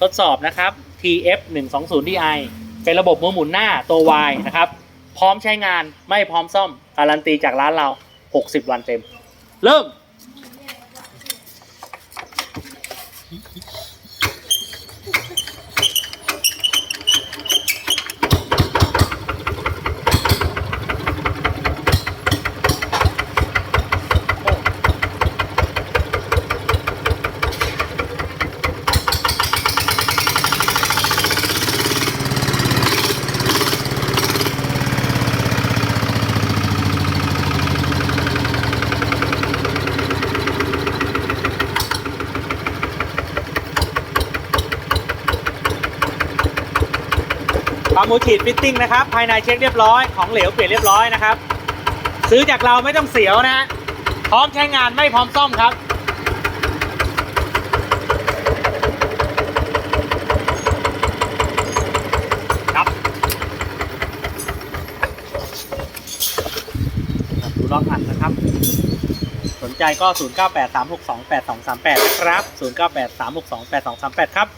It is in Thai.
ทดสอบนะครับ TF 1 2 0 DI เป็นระบบมือหมุนหน้าตัว Y นะครับ พร้อมใช้งานไม่พร้อมซ่อม การันตีจากร้านเรา 60 วันเต็ม เริ่ม ปั๊มหัวฉีดฟิตติ้งนะครับ ภายในเช็คเรียบร้อย ของเหลวเปลี่ยนเรียบร้อยนะครับ ซื้อจากเราไม่ต้องเสียวนะ พร้อมใช้งานไม่พร้อมซ่อมครับครับดูล็อกอัดนะครับ สนใจก็ 0983628238 นะครับ 0983628238 ครับ